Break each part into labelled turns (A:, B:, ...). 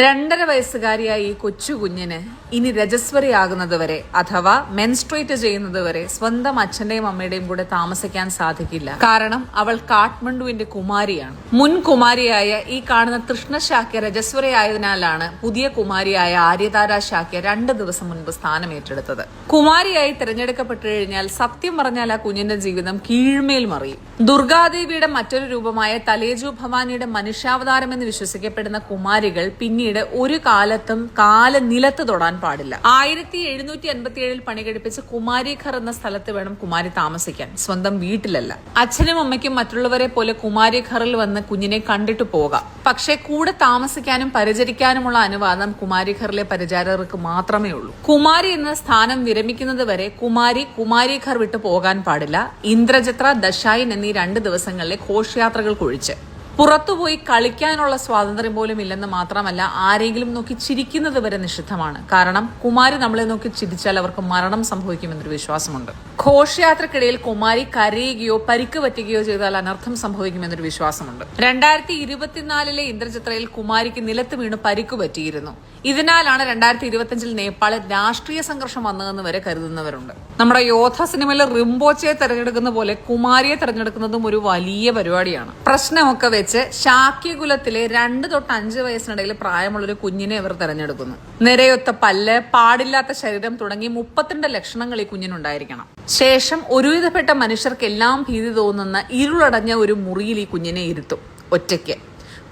A: രണ്ടര വയസ്സുകാരിയായ ഈ കൊച്ചു കുഞ്ഞിന് ഇനി രജസ്വരിയാകുന്നത് വരെ അഥവാ മെൻസ്ട്രേറ്റ് ചെയ്യുന്നത് വരെ സ്വന്തം അച്ഛന്റെയും അമ്മയുടെയും കൂടെ താമസിക്കാൻ സാധിക്കില്ല. കാരണം അവൾ കാഠ്മണ്ഡുവിന്റെ കുമാരിയാണ്. മുൻ കുമാരിയായ ഈ കാണുന്ന തൃഷ്ണശാക്യ രജസ്വരയായതിനാലാണ് പുതിയ കുമാരിയായ ആര്യതാര ശാക്യ രണ്ട് ദിവസം മുൻപ് സ്ഥാനം ഏറ്റെടുത്തത്. കുമാരിയായി തിരഞ്ഞെടുക്കപ്പെട്ടു കഴിഞ്ഞാൽ സത്യം പറഞ്ഞാൽ ആ കുഞ്ഞിന്റെ ജീവിതം കീഴ്മേൽ മറിയും. ദുർഗാദേവിയുടെ മറ്റൊരു രൂപമായ തലേജു ഭവാനിയുടെ മനുഷ്യാവതാരം എന്ന് വിശ്വസിക്കപ്പെടുന്ന കുമാരികൾ പിന്നീട് ഒരു കാലത്തും കാല നിലത്ത് തൊടാൻ പാടില്ല. ആയിരത്തി എഴുന്നൂറ്റി എൺപത്തി ഏഴിൽ പണി കഴിപ്പിച്ച കുമാരിഘർ എന്ന സ്ഥലത്ത് വേണം കുമാരി താമസിക്കാൻ. സ്വന്തം വീട്ടിലല്ല. അച്ഛനും അമ്മയ്ക്കും മറ്റുള്ളവരെ പോലെ കുമാരിഘറിൽ വന്ന് കുഞ്ഞിനെ കണ്ടിട്ട് പോകാം. പക്ഷേ കൂടെ താമസിക്കാനും പരിചരിക്കാനുമുള്ള അനുവാദം കുമാരിഘറിലെ പരിചാരകർക്ക് മാത്രമേ ഉള്ളൂ. കുമാരി എന്ന സ്ഥാനം വിരമിക്കുന്നത് വരെ കുമാരി കുമാരിഘർ വിട്ടു പോകാൻ പാടില്ല. ഇന്ദ്രജത്ര ദശായിൻ എന്നീ രണ്ട് ദിവസങ്ങളിലെ ഘോഷയാത്രകൾ കുഴിച്ച് പുറത്തുപോയി കളിക്കാനുള്ള സ്വാതന്ത്ര്യം പോലും ഇല്ലെന്ന് മാത്രമല്ല ആരെങ്കിലും നോക്കി ചിരിക്കുന്നത് വരെ നിഷിദ്ധമാണ്. കാരണം കുമാരി നമ്മളെ നോക്കി ചിരിച്ചാൽ അവർക്ക് മരണം സംഭവിക്കുമെന്നൊരു വിശ്വാസമുണ്ട്. ഘോഷയാത്രക്കിടയിൽ കുമാരി കരയുകയോ പരിക്ക് പറ്റുകയോ ചെയ്താൽ അനർത്ഥം സംഭവിക്കുമെന്നൊരു വിശ്വാസമുണ്ട്. രണ്ടായിരത്തി ഇരുപത്തിനാലിലെ ഇന്ദ്രചിത്രയിൽ കുമാരിക്ക് നിലത്ത് വീണ് പരിക്ക് പറ്റിയിരുന്നു. ഇതിനാലാണ് രണ്ടായിരത്തി ഇരുപത്തിയഞ്ചിൽ നേപ്പാളിൽ രാഷ്ട്രീയ സംഘർഷം വന്നതെന്ന് വരെ കരുതുന്നവരുണ്ട്. നമ്മുടെ യോധ സിനിമയിലെ റിംബോച്ചയെ തെരഞ്ഞെടുക്കുന്ന പോലെ കുമാരിയെ തെരഞ്ഞെടുക്കുന്നതും ഒരു വലിയ പരിപാടിയാണ്. പ്രശ്നമൊക്കെ വെച്ച് ശാക്യകുലത്തിലെ രണ്ട് തൊട്ട് അഞ്ച് വയസ്സിനിടയിൽ പ്രായമുള്ള ഒരു കുഞ്ഞിനെ ഇവർ തെരഞ്ഞെടുക്കുന്നു. നിരയൊത്ത പല്ല് പാടില്ലാത്ത ശരീരം തുടങ്ങി മുപ്പത്തിരണ്ട് ലക്ഷണങ്ങൾ ഈ കുഞ്ഞിനുണ്ടായിരിക്കണം. ശേഷം ഒരുവിധപ്പെട്ട മനുഷ്യർക്കെല്ലാം ഭീതി തോന്നുന്ന ഇരുളടഞ്ഞ ഒരു മുറിയിൽ ഈ കുഞ്ഞിനെ ഇരുത്തും. ഒറ്റയ്ക്ക്.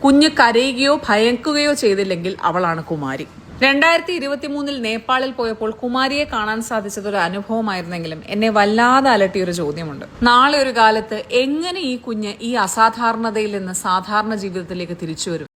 A: കുഞ്ഞ് കരയുകയോ ഭയക്കുകയോ ചെയ്തില്ലെങ്കിൽ അവളാണ് കുമാരി. രണ്ടായിരത്തി ഇരുപത്തി മൂന്നിൽ നേപ്പാളിൽ പോയപ്പോൾ കുമാരിയെ കാണാൻ സാധിച്ചത് ഒരു അനുഭവമായിരുന്നെങ്കിലും എന്നെ വല്ലാതെ അലട്ടിയ ഒരു ചോദ്യമുണ്ട്. നാളെ ഒരു കാലത്ത് എങ്ങനെ ഈ കുഞ്ഞ് ഈ അസാധാരണതയിൽ നിന്ന് സാധാരണ ജീവിതത്തിലേക്ക് തിരിച്ചു വരും?